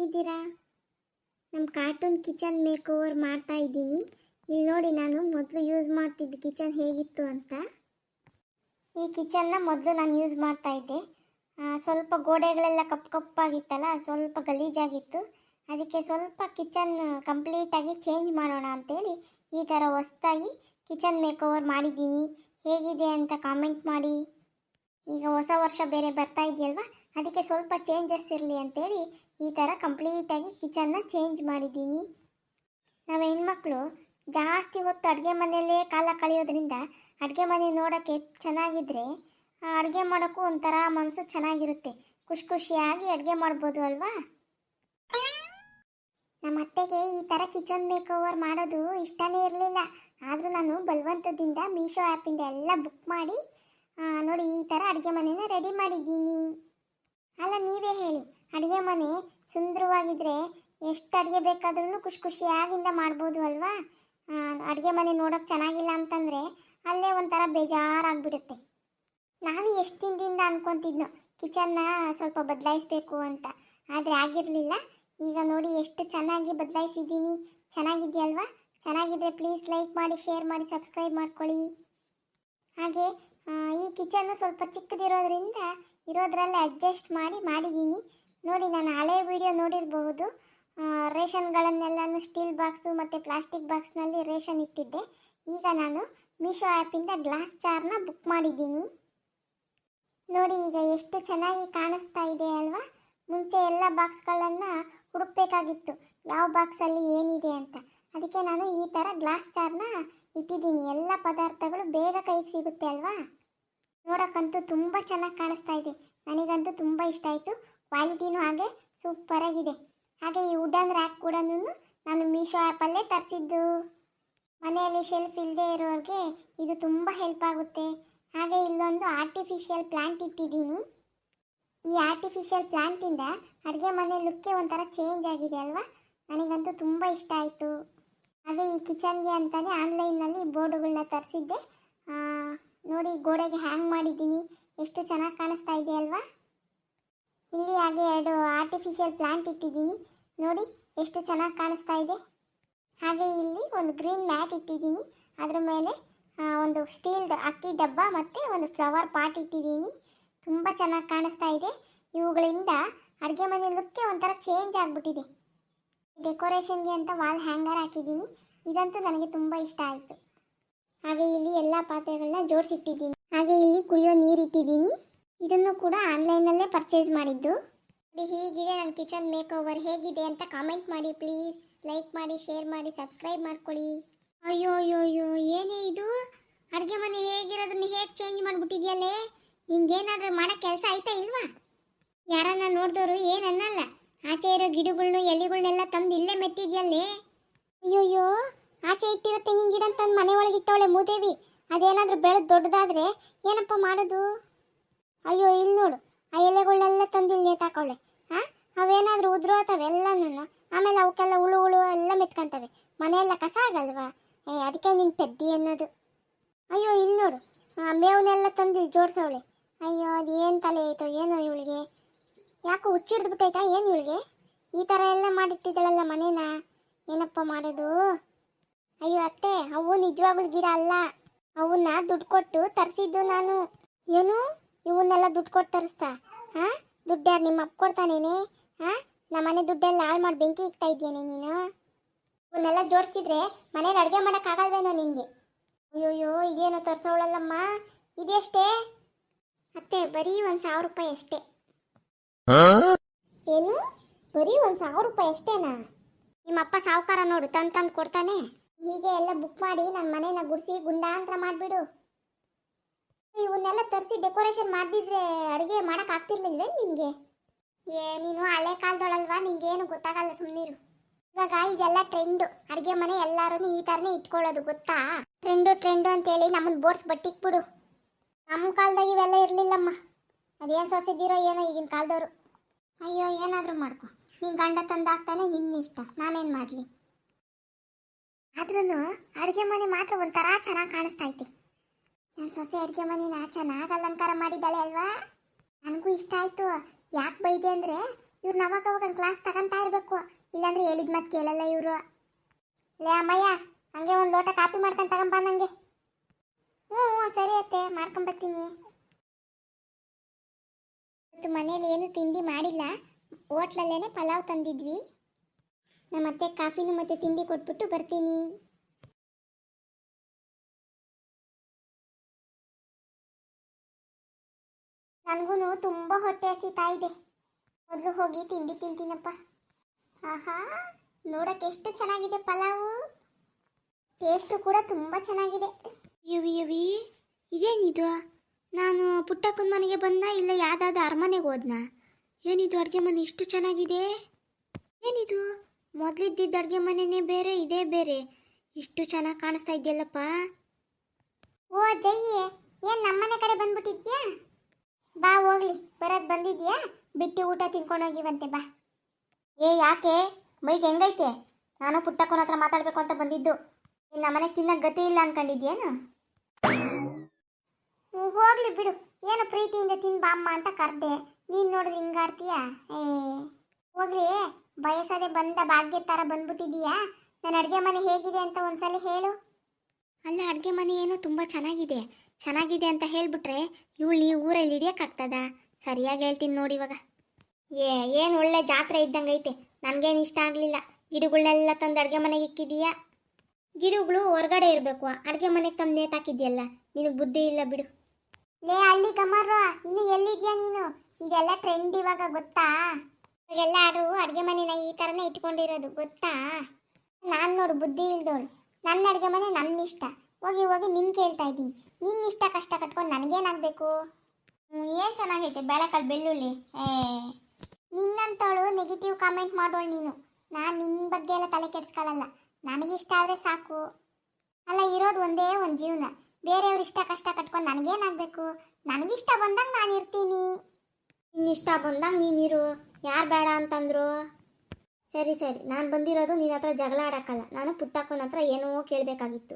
ಹೇಗಿದ್ದೀರಾ? ನಮ್ಮ cartoon kitchen make over ಮಾಡ್ತಾ ಇದ್ದೀನಿ. ಇಲ್ಲಿ ನೋಡಿ ನಾನು ಮೊದಲು ಯೂಸ್ ಮಾಡ್ತಿದ್ದ ಕಿಚನ್ ಹೇಗಿತ್ತು ಅಂತ. ಈ ಕಿಚನ್ನ ಮೊದಲು ನಾನು ಯೂಸ್ ಮಾಡ್ತಾ ಇದ್ದೆ. ಸ್ವಲ್ಪ ಗೋಡೆಗಳೆಲ್ಲ ಕಪ್ಪು ಕಪ್ಪಾಗಿತ್ತಲ್ಲ, ಸ್ವಲ್ಪ ಗಲೀಜಾಗಿತ್ತು. ಅದಕ್ಕೆ ಸ್ವಲ್ಪ ಕಿಚನ್ ಕಂಪ್ಲೀಟಾಗಿ ಚೇಂಜ್ ಮಾಡೋಣ ಅಂತೇಳಿ ಈ ಥರ ಹೊಸ್ತಾಗಿ ಕಿಚನ್ ಮೇಕ್ ಓವರ್ ಮಾಡಿದ್ದೀನಿ. ಹೇಗಿದೆ ಅಂತ ಕಾಮೆಂಟ್ ಮಾಡಿ. ಈಗ ಹೊಸ ವರ್ಷ ಬೇರೆ ಬರ್ತಾ ಇದೆಯಲ್ವಾ? ಅದಕ್ಕೆ ಸ್ವಲ್ಪ ಚೇಂಜಸ್ ಇರಲಿ ಅಂತೇಳಿ ಈ ಥರ ಕಂಪ್ಲೀಟಾಗಿ ಕಿಚನ್ನ ಚೇಂಜ್ ಮಾಡಿದ್ದೀನಿ. ನಾವು ಹೆಣ್ಮಕ್ಳು ಜಾಸ್ತಿ ಹೊತ್ತು ಅಡುಗೆ ಮನೆಯಲ್ಲೇ ಕಾಲ ಕಳೆಯೋದ್ರಿಂದ ಅಡುಗೆ ಮನೆ ನೋಡೋಕ್ಕೆ ಚೆನ್ನಾಗಿದ್ದರೆ ಅಡುಗೆ ಮಾಡೋಕ್ಕೂ ಒಂಥರ ಮನಸ್ಸು ಚೆನ್ನಾಗಿರುತ್ತೆ. ಖುಷಿ ಖುಷಿಯಾಗಿ ಅಡುಗೆ ಮಾಡ್ಬೋದು ಅಲ್ವಾ? ನಮ್ಮ ಅತ್ತೆಗೆ ಈ ಥರ ಕಿಚನ್ ಮೇಕ್ ಓವರ್ ಮಾಡೋದು ಇಷ್ಟನೇ ಇರಲಿಲ್ಲ. ಆದರೂ ನಾನು ಬಲವಂತದಿಂದ ಮೀಶೋ ಆ್ಯಪಿಂದ ಎಲ್ಲ ಬುಕ್ ಮಾಡಿ ನೋಡಿ ಈ ಥರ ಅಡುಗೆ ಮನೆನ ರೆಡಿ ಮಾಡಿದ್ದೀನಿ. ಅಲ್ಲ, ನೀವೇ ಹೇಳಿ. ಅಡುಗೆ ಮನೆ ಸುಂದರವಾಗಿದ್ದರೆ ಎಷ್ಟು ಅಡುಗೆ ಬೇಕಾದ್ರೂ ಖುಷಿ ಖುಷಿಯಾಗಿಂದ ಮಾಡ್ಬೋದು ಅಲ್ವಾ? ಅಡುಗೆ ಮನೆ ನೋಡೋಕೆ ಚೆನ್ನಾಗಿಲ್ಲ ಅಂತಂದರೆ ಅಲ್ಲೇ ಒಂಥರ ಬೇಜಾರಾಗ್ಬಿಡುತ್ತೆ. ನಾನು ಎಷ್ಟು ದಿನದಿಂದ ಅಂದ್ಕೊತಿದ್ನೋ ಕಿಚನ್ನ ಸ್ವಲ್ಪ ಬದಲಾಯಿಸ್ಬೇಕು ಅಂತ. ಆದರೆ ಆಗಿರಲಿಲ್ಲ. ಈಗ ನೋಡಿ ಎಷ್ಟು ಚೆನ್ನಾಗಿ ಬದಲಾಯಿಸಿದ್ದೀನಿ. ಚೆನ್ನಾಗಿದೆಯಲ್ವಾ ಚೆನ್ನಾಗಿದ್ರೆ ಪ್ಲೀಸ್ ಲೈಕ್ ಮಾಡಿ, ಶೇರ್ ಮಾಡಿ, ಸಬ್ಸ್ಕ್ರೈಬ್ ಮಾಡ್ಕೊಳ್ಳಿ. ಹಾಗೆ ಈ ಕಿಚನ್ನು ಸ್ವಲ್ಪ ಚಿಕ್ಕದಿರೋದ್ರಿಂದ ಇರೋದ್ರಲ್ಲೇ ಅಡ್ಜಸ್ಟ್ ಮಾಡಿ ಮಾಡಿದ್ದೀನಿ. ನೋಡಿ, ನಾನು ಹಳೆ ವಿಡಿಯೋ ನೋಡಿರಬಹುದು. ರೇಷನ್ಗಳನ್ನೆಲ್ಲನೂ ಸ್ಟೀಲ್ ಬಾಕ್ಸು ಮತ್ತು ಪ್ಲಾಸ್ಟಿಕ್ ಬಾಕ್ಸ್ನಲ್ಲಿ ರೇಷನ್ ಇಟ್ಟಿದ್ದೆ. ಈಗ ನಾನು ಮೀಶೋ ಆ್ಯಪಿಂದ ಗ್ಲಾಸ್ ಚಾರ್ನ ಬುಕ್ ಮಾಡಿದ್ದೀನಿ. ನೋಡಿ, ಈಗ ಎಷ್ಟು ಚೆನ್ನಾಗಿ ಕಾಣಿಸ್ತಾ ಇದೆ ಅಲ್ವಾ? ಮುಂಚೆ ಎಲ್ಲ ಬಾಕ್ಸ್ಗಳನ್ನು ಹುಡುಕ್ಬೇಕಾಗಿತ್ತು. ಯಾವ ಬಾಕ್ಸಲ್ಲಿ ಏನಿದೆ ಅಂತ. ಅದಕ್ಕೆ ನಾನು ಈ ಥರ ಗ್ಲಾಸ್ ಚಾರ್ನ ಇಟ್ಟಿದ್ದೀನಿ. ಎಲ್ಲ ಪದಾರ್ಥಗಳು ಬೇಗ ಕೈಗೆ ಸಿಗುತ್ತೆ ಅಲ್ವಾ? ನೋಡೋಕ್ಕಂತೂ ತುಂಬ ಚೆನ್ನಾಗಿ ಕಾಣಿಸ್ತಾ ಇದೆ. ನನಗಂತೂ ತುಂಬ ಇಷ್ಟ ಆಯಿತು. ಕ್ವಾಲಿಟಿನೂ ಹಾಗೆ ಸೂಪರಾಗಿದೆ ಹಾಗೆ ಈ ವುಡನ್ ರ್ಯಾಕ್ ಕೂಡ ನಾನು ಮೀಶೋ ಆ್ಯಪಲ್ಲೇ ತರಿಸಿದ್ದು. ಮನೆಯಲ್ಲಿ ಶೆಲ್ಫ್ ಇಲ್ಲದೆ ಇರೋರಿಗೆ ಇದು ತುಂಬ ಹೆಲ್ಪ್ ಆಗುತ್ತೆ. ಹಾಗೆ ಇಲ್ಲೊಂದು ಆರ್ಟಿಫಿಷಿಯಲ್ ಪ್ಲ್ಯಾಂಟ್ ಇಟ್ಟಿದ್ದೀನಿ. ಈ ಆರ್ಟಿಫಿಷಿಯಲ್ ಪ್ಲ್ಯಾಂಟಿಂದ ಅಡುಗೆ ಮನೆ ಲುಕ್ಕೇ ಒಂಥರ ಚೇಂಜ್ ಆಗಿದೆ ಅಲ್ವಾ? ನನಗಂತೂ ತುಂಬ ಇಷ್ಟ ಆಯಿತು. ಹಾಗೆ ಈ ಕಿಚನ್ಗೆ ಅಂತಲೇ ಆನ್ಲೈನ್ನಲ್ಲಿ ಬೋರ್ಡುಗಳನ್ನ ತರಿಸಿದ್ದೆ. ನೋಡಿ ಗೋಡೆಗೆ ಹ್ಯಾಂಗ್ ಮಾಡಿದ್ದೀನಿ. ಎಷ್ಟು ಚೆನ್ನಾಗಿ ಕಾಣಿಸ್ತಾ ಇದೆ ಅಲ್ವಾ? ಇಲ್ಲಿ ಹಾಗೆ ಎರಡು ಆರ್ಟಿಫಿಷಿಯಲ್ ಪ್ಲಾಂಟ್ ಇಟ್ಟಿದ್ದೀನಿ. ನೋಡಿ ಎಷ್ಟು ಚೆನ್ನಾಗಿ ಕಾಣಿಸ್ತಾ ಇದೆ. ಹಾಗೆ ಇಲ್ಲಿ ಒಂದು ಗ್ರೀನ್ ಮ್ಯಾಟ್ ಇಟ್ಟಿದ್ದೀನಿ. ಅದರ ಮೇಲೆ ಒಂದು ಸ್ಟೀಲ್ದು ಅಕ್ಕಿ ಡಬ್ಬ ಮತ್ತು ಒಂದು ಫ್ಲವರ್ ಪಾಟ್ ಇಟ್ಟಿದ್ದೀನಿ. ತುಂಬ ಚೆನ್ನಾಗಿ ಕಾಣಿಸ್ತಾ ಇದೆ. ಇವುಗಳಿಂದ ಅಡುಗೆ ಮನೆ ಲುಕ್ಕೆ ಒಂಥರ ಚೇಂಜ್ ಆಗಿಬಿಟ್ಟಿದೆ. ಡೆಕೋರೇಷನ್ಗೆ ಅಂತ ವಾಲ್ ಹ್ಯಾಂಗರ್ ಹಾಕಿದ್ದೀನಿ. ಇದಂತೂ ನನಗೆ ತುಂಬ ಇಷ್ಟ ಆಯಿತು. ಹಾಗೆ ಇಲ್ಲಿ ಎಲ್ಲ ಪಾತ್ರೆಗಳನ್ನ ಜೋಡಿಸಿಟ್ಟಿದ್ದೀನಿ. ಹಾಗೆ ಇಲ್ಲಿ ಕುಡಿಯೋ ನೀರು ಇಟ್ಟಿದ್ದೀನಿ ಇದನ್ನು ಕೂಡ ಆನ್ಲೈನಲ್ಲೇ ಪರ್ಚೇಸ್ ಮಾಡಿದ್ದು. ನೋಡಿ, ಹೀಗಿದೆ ನನ್ನ ಕಿಚನ್ ಮೇಕ್ ಓವರ್ ಹೇಗಿದೆ ಅಂತ ಕಾಮೆಂಟ್ ಮಾಡಿ ಪ್ಲೀಸ್. ಲೈಕ್ ಮಾಡಿ, ಶೇರ್ ಮಾಡಿ, ಸಬ್ಸ್ಕ್ರೈಬ್ ಮಾಡ್ಕೊಳ್ಳಿ. ಅಯ್ಯೋ ಅಯ್ಯೋ ಅಯ್ಯೋ, ಏನೇ ಇದು? ಅಡುಗೆ ಮನೆ ಹೇಗಿರೋದನ್ನ ಹೇಗೆ ಚೇಂಜ್ ಮಾಡಿಬಿಟ್ಟಿದ್ಯಲ್ಲೇ? ಏನಾದರೂ ಮಾಡೋ ಕೆಲಸ ಆಯ್ತಾ ಇಲ್ವಾ? ಯಾರನ್ನ ನೋಡಿದವರು ಏನು ಅನ್ನಲ್ಲ ಆಚೆ ಇರೋ ಗಿಡಗಳ್ನು ಎಲೆಗಳ್ನೆಲ್ಲ ತಂದು ಇಲ್ಲೇ ಮೆತ್ತಿದ್ಯಲ್ಲೇ? ಅಯ್ಯೋಯ್ಯೋ ಆಚೆ ಇಟ್ಟಿರೋ ತೆಂಗಿನ ಗಿಡ ತಂದು ಮನೆ ಒಳಗೆ ಇಟ್ಟವಳೆ ಮೂದೇವಿ. ಅದೇನಾದರೂ ಬೆಳೆದು ದೊಡ್ಡದಾದ್ರೆ ಏನಪ್ಪ ಮಾಡೋದು? ಅಯ್ಯೋ ಇಲ್ಲಿ ನೋಡು. ಆ ಎಲೆಗಳನ್ನೆಲ್ಲ ತಂದು ಇಲ್ಲಿ ನೇತಾಕವಳೆ ಹಾಂ ಅವೇನಾದರೂ ಉದುರೋತವೆ ಎಲ್ಲನೂ ಆಮೇಲೆ ಅವಕ್ಕೆಲ್ಲ ಹುಳು ಹುಳು ಎಲ್ಲ ಮೆತ್ಕೊಂತವೆ. ಮನೆಯೆಲ್ಲ ಕಸ ಆಗಲ್ವಾ? ಏ, ಅದಕ್ಕೆ ನಿನ್ನ ಪೆದ್ದಿ ಅನ್ನೋದು. ಅಯ್ಯೋ ಇಲ್ಲಿ ನೋಡು. ಮೇವನ್ನೆಲ್ಲ ತಂದು ಇಲ್ಲಿ ಜೋಡ್ಸವಳೆ. ಅಯ್ಯೋ ಅದು ಏನು ತಲೆ ಆಯಿತು ಏನೋ ಇವಳಿಗೆ. ಯಾಕೋ ಹುಚ್ಚಿಡ್ದ್ಬಿಟ್ಟೈತಾ ಏನು ಇವಳಿಗೆ? ಈ ಥರ ಎಲ್ಲ ಮಾಡಿಟ್ಟಿದ್ದಾಳಲ್ಲ ಮನೇನ? ಏನಪ್ಪ ಮಾಡೋದು? ಅಯ್ಯೋ ಅತ್ತೆ ಅವು ನಿಜವಾಗ್ಲೂ ಗಿಡ ಅಲ್ಲ. ಅವನ್ನ ದುಡ್ಡು ಕೊಟ್ಟು ತರಿಸಿದ್ದು ನಾನು. ಏನು? ಇವನ್ನೆಲ್ಲ ದುಡ್ಡು ಕೊಟ್ಟು ತರಿಸ್ತಾ? ಹಾಂ? ದುಡ್ಡು ಯಾರು ನಿಮ್ಮ ಅಪ್ಪ ಕೊಡ್ತಾನೇನೆ? ಹಾಂ? ನಮ್ಮನೆ ದುಡ್ಡೆಲ್ಲ ಹಾಳು ಮಾಡಿ ಬೆಂಕಿ ಇಕ್ತಾ ಇದೆಯೇನೆ ನೀನು? ಇವನ್ನೆಲ್ಲ ಜೋಡಿಸಿದ್ರೆ ಮನೇಲಿ ಅಡುಗೆ ಮಾಡೋಕ್ಕಾಗಲ್ವೇನೋ ನಿನಗೆ ಅಯ್ಯೋಯ್ಯೋ ಇದೇನೋ ತರಿಸೋಳಲ್ಲಮ್ಮ ಇದೆಷ್ಟೇ? ಅತ್ತೆ ಬರೀ ಒಂದು ಸಾವಿರ ರೂಪಾಯಿ ಅಷ್ಟೇ. ಏನು? ಬರೀ ಒಂದು ಸಾವಿರ ರೂಪಾಯಿ ಅಷ್ಟೇನಾ? ನಿಮ್ಮಪ್ಪ ಸಾವುಕಾರ ನೋಡು ತಂದು ತಂದು ಕೊಡ್ತಾನೆ. ಹೀಗೆ ಎಲ್ಲ ಬುಕ್ ಮಾಡಿ ನನ್ನ ಮನೇನ ಗುಡಿಸಿ ಗುಂಡಾಂತರ ಮಾಡಿಬಿಡು. ಇವನ್ನೆಲ್ಲ ತರಿಸಿ ಡೆಕೋರೇಷನ್ ಮಾಡಿದ್ರೆ ಅಡುಗೆ ಮಾಡೋಕ್ಕಾಗ್ತಿರ್ಲಿಲ್ವೇ ನಿನಗೆ? ಏ, ನೀನು ಹಳೆ ಕಾಲದೊಳಲ್ವಾ? ನಿಂಗೇನು ಗೊತ್ತಾಗಲ್ಲ ಸುಮ್ಮನಿರು ಇವಾಗ ಇದೆಲ್ಲ ಟ್ರೆಂಡು ಅಡುಗೆ ಮನೆ ಎಲ್ಲರೂ ಈ ಥರನೇ ಇಟ್ಕೊಳ್ಳೋದು, ಗೊತ್ತಾ? ಟ್ರೆಂಡು ಟ್ರೆಂಡು ಅಂತೇಳಿ ನಮ್ಮನ್ನು ಬೋರ್ಸ್ ಬಟ್ಟಿಕ್ಬಿಡು ನಮ್ಮ ಕಾಲದಾಗ ಇವೆಲ್ಲ ಇರಲಿಲ್ಲಮ್ಮ. ಅದೇನು ಸೊಸೆದಿರೋ ಏನೋ ಈಗಿನ ಕಾಲದವರು ಅಯ್ಯೋ, ಏನಾದರೂ ಮಾಡ್ಕೊ. ನೀನು ಗಂಡ ತಂದಾಗ್ತಾನೆ ನಿನ್ನ ಇಷ್ಟ ನಾನೇನು ಮಾಡಲಿ? ಆದ್ರೂ ಅಡುಗೆ ಮನೆ ಮಾತ್ರ ಒಂಥರ ಚೆನ್ನಾಗಿ ಕಾಣಿಸ್ತಾ ಐತೆ. ನನ್ನ ಸೊಸೆ ಅಡುಗೆ ಮನೆನ ಚೆನ್ನಾಗಿ ಅಲಂಕಾರ ಮಾಡಿದ್ದಾಳೆ ಅಲ್ವಾ? ನನಗೂ ಇಷ್ಟ ಆಯಿತು. ಯಾಕೆ ಬೈದೆ ಅಂದರೆ ಇವ್ರನ್ನ ಅವಾಗ ಅವಾಗ ಕ್ಲಾಸ್ ತಗೊಂತಾ ಇರಬೇಕು. ಇಲ್ಲಾಂದ್ರೆ ಹೇಳಿದ ಮತ್ತೆ ಕೇಳಲ್ಲ ಇವರು. ಲೇ ಅಮ್ಮಯ್ಯ, ಹಂಗೆ ಒಂದು ಲೋಟ ಕಾಪಿ ಮಾಡ್ಕೊಂಡು ತಗೊಂಬ ನನಗೆ ಹ್ಞೂ ಹ್ಞೂ ಸರಿ ಅತ್ತೆ ಮಾಡ್ಕೊಂಬರ್ತೀನಿ ಇವತ್ತು ಮನೇಲಿ ಏನು ತಿಂಡಿ ಮಾಡಿಲ್ಲ. ಹೋಟ್ಲಲ್ಲೇನೆ ಪಲಾವ್ ತಂದಿದ್ವಿ. ನಮ್ಮ ಅತ್ತೆ ಕಾಫಿನೂ ಮತ್ತೆ ತಿಂಡಿ ಕೊಟ್ಬಿಟ್ಟು ಬರ್ತೀನಿ. ನನಗೂ ತುಂಬ ಹೊಟ್ಟೆ ಹಸಿತಾ ಇದೆ. ಮೊದಲು ಹೋಗಿ ತಿಂಡಿ ತಿಂತೀನಪ್ಪ. ಆಹಾ ನೋಡಕ್ಕೆ ಎಷ್ಟು ಚೆನ್ನಾಗಿದೆ ಪಲಾವು. ಟೇಸ್ಟು ಕೂಡ ತುಂಬ ಚೆನ್ನಾಗಿದೆ. ಯುವಿ ಯುವಿ ಇದೇನಿದು ನಾನು ಪುಟ್ಟಕ್ಕನ ಮನೆಗೆ ಬಂದ ಇಲ್ಲ ಯಾವ್ದಾದ್ರು ಅರಮನೆಗೆ ಹೋದ್ನಾ? ಏನಿದು ಅಡುಗೆ ಮನೆ ಇಷ್ಟು ಚೆನ್ನಾಗಿದೆ? ಏನಿದು? ಮೊದಲಿದ್ದಿದ್ದ ಅಡುಗೆ ಮನೆನೇ ಬೇರೆ, ಇದೇ ಬೇರೆ. ಇಷ್ಟು ಚೆನ್ನಾಗಿ ಕಾಣಿಸ್ತಾ ಇದೆಯಲ್ಲಪ್ಪ? ಓ ಜಯ್ಯೆ ಏನು ನಮ್ಮನೆ ಕಡೆ ಬಂದ್ಬಿಟ್ಟಿದ್ಯಾ? ಬಾ, ಹೋಗ್ಲಿ. ಬರೋದು ಬಂದಿದ್ಯಾ? ಬಿಟ್ಟು ಊಟ ತಿನ್ಕೊಂಡೋಗಿವಂತೆ ಬಾ. ಏ, ಯಾಕೆ? ಮೈಗೆ ಹೆಂಗೈತೆ? ನಾನು ಪುಟ್ಟಕ್ಕನ ಹತ್ರ ಮಾತಾಡಬೇಕು ಅಂತ ಬಂದಿದ್ದು. ನಿನ್ನ ನಮ್ಮನೆಗೆ ತಿನ್ನಕ್ಕೆ ಗತಿ ಇಲ್ಲ ಅನ್ಕೊಂಡಿದ್ಯೇನು? ಹೋಗ್ಲಿ ಬಿಡು. ಏನು ಪ್ರೀತಿಯಿಂದ ತಿನ್ ಬಾ ಅಮ್ಮ ಅಂತ ಕರೆದೆ. ನೀನು ನೋಡಿದ್ರೆ ಹಿಂಗಾಡ್ತೀಯಾ? ಏ. ಹೋಗ್ಲಿ ಬಯಸದೆ ಬಂದ ಭಾಗ್ಯ ತರ ಬಂದ್ಬಿಟ್ಟಿದೀಯಾ? ನನ್ನ ಅಡುಗೆ ಮನೆ ಹೇಗಿದೆ ಅಂತ ಒಂದ್ಸಲ ಹೇಳು. ಅಲ್ಲ ಅಡುಗೆ ಮನೆ ಏನೋ ತುಂಬ ಚೆನ್ನಾಗಿದೆ. ಚೆನ್ನಾಗಿದೆ ಅಂತ ಹೇಳ್ಬಿಟ್ರೆ ಇವಳು ನೀವು ಊರಲ್ಲಿ ಹಿಡಿಯೋಕ್ಕಾಗ್ತದ ಸರಿಯಾಗಿ ಹೇಳ್ತೀನಿ ನೋಡಿ ಇವಾಗ. ಏ ಏನು ಒಳ್ಳೆ ಜಾತ್ರೆ ಇದ್ದಂಗೆ ಐತೆ ನನಗೇನು ಇಷ್ಟ ಆಗಲಿಲ್ಲ. ಗಿಡಗಳನ್ನೆಲ್ಲ ತಂದು ಅಡುಗೆ ಮನೆಗೆ ಇಕ್ಕಿದೀಯಾ? ಗಿಡಗಳು ಹೊರಗಡೆ ಇರಬೇಕು. ಅಡುಗೆ ಮನೆಗೆ ತಂದು ನೇತಾಕಿದ್ಯಲ್ಲ ನಿನಗೆ ಬುದ್ಧಿ ಇಲ್ಲ ಬಿಡು. ಲೇ ಅಲ್ಲಿ ಕಮ್ಮರ್ವ ಇನ್ನು ಎಲ್ಲಿದ್ಯಾ ನೀನು? ಇದೆಲ್ಲ ಟ್ರೆಂಡ್ ಇವಾಗ ಗೊತ್ತಾ? ಎಲ್ಲರೂ ಅಡುಗೆ ಮನೆನ ಈ ಥರನೇ ಇಟ್ಕೊಂಡಿರೋದು, ಗೊತ್ತಾ? ನಾನು ನೋಡು, ಬುದ್ಧಿ ಇಲ್ದೋಳು. ನನ್ನ ಅಡುಗೆ ಮನೆ ನನ್ನ ಇಷ್ಟ ಹೋಗಿ ಹೋಗಿ ನಿನ್ ಕೇಳ್ತಾ ಇದ್ದೀನಿ. ನಿನ್ನ ಇಷ್ಟ ಕಷ್ಟ ಕಟ್ಕೊಂಡು ನನಗೇನಾಗಬೇಕು? ಏನು ಚೆನ್ನಾಗೈತೆ ಬೇಳೆಕಾಳು ಬೆಳ್ಳುಳ್ಳಿ? ಏ. ನಿನ್ನಂತವಳು ನೆಗೆಟಿವ್ ಕಾಮೆಂಟ್ ಮಾಡೋಳು ನೀನು. ನಾನು ನಿನ್ನ ಬಗ್ಗೆ ಎಲ್ಲ ತಲೆ ಕೆಡಿಸ್ಕೊಳ್ಳಲ್ಲ ನನಗಿಷ್ಟ ಆದರೆ ಸಾಕು. ಅಲ್ಲ, ಇರೋದು ಒಂದೇ ಒಂದು ಜೀವನ. ಬೇರೆಯವ್ರ ಇಷ್ಟ ಕಷ್ಟ ಕಟ್ಕೊಂಡು ನನಗೇನಾಗಬೇಕು? ನನಗಿಷ್ಟ ಬಂದಾಗ ನಾನು ಇರ್ತೀನಿ. ನಿನ್ನಿಷ್ಟ ಬಂದಾಗ ನೀನಿರು ಯಾರು ಬೇಡ ಅಂತಂದ್ರು? ಸರಿ ಸರಿ. ನಾನು ಬಂದಿರೋದು ನಿನ್ನ ಹತ್ರ ಜಗಳ ಆಡೋಕ್ಕಲ್ಲ. ನಾನು ಪುಟ್ಟಕ್ಕನ ಹತ್ರ ಏನೋ ಕೇಳಬೇಕಾಗಿತ್ತು.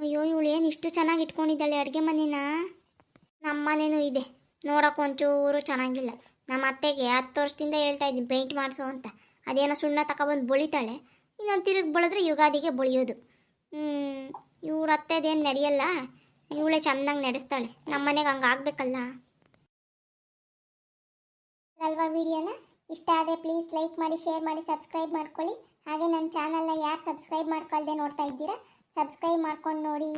ಅಯ್ಯೋ, ಇವಳು ಏನು ಇಷ್ಟು ಚೆನ್ನಾಗಿ ಇಟ್ಕೊಂಡಿದ್ದಾಳೆ ಅಡುಗೆ ಮನೇನ? ನಮ್ಮ ಮನೇನೂ ಇದೆ. ನೋಡೋಕೆ ಒಂಚೂರು ಚೆನ್ನಾಗಿಲ್ಲ. ನಮ್ಮ ಅತ್ತೆಗೆ ಹತ್ತು ವರ್ಷದಿಂದ ಹೇಳ್ತಾ ಇದ್ದೀನಿ, ಪೇಂಟ್ ಮಾಡಿಸು ಅಂತ. ಅದೇನೋ ಸುಣ್ಣ ತಗೊಬಂದು ಬೊಳಿತಾಳೆ. ಇನ್ನೊಂದು ತಿರುಗಿ ಬಳಿದ್ರೆ ಯುಗಾದಿಗೆ ಬಳಿಯೋದು. ಇವ್ರ ಅತ್ತೆದೇನು ನಡೆಯಲ್ಲ? ಇವಳೇ ಚೆಂದಂಗೆ ನಡೆಸ್ತಾಳೆ. ನಮ್ಮ ಮನೆಗೆ ಹಂಗೆ ಆಗ್ಬೇಕಲ್ಲ? ಅಲ್ವಾ ವಿಡಿಯೋನ? ಇಷ್ಟ ಆದರೆ ಪ್ಲೀಸ್ ಲೈಕ್ ಮಾಡಿ ಶೇರ್ ಮಾಡಿ ಸಬ್ಸ್ಕ್ರೈಬ್ ಮಾಡ್ಕೊಳ್ಳಿ. ಹಾಗೆ ನನ್ನ ಚಾನಲ್ನ ಯಾರು ಸಬ್ಸ್ಕ್ರೈಬ್ ಮಾಡ್ಕೊಳ್ದೆ ನೋಡ್ತಾ ಇದ್ದೀರಾ ಸಬ್ಸ್ಕ್ರೈಬ್ ಮಾಡ್ಕೊಂಡು ನೋಡಿ.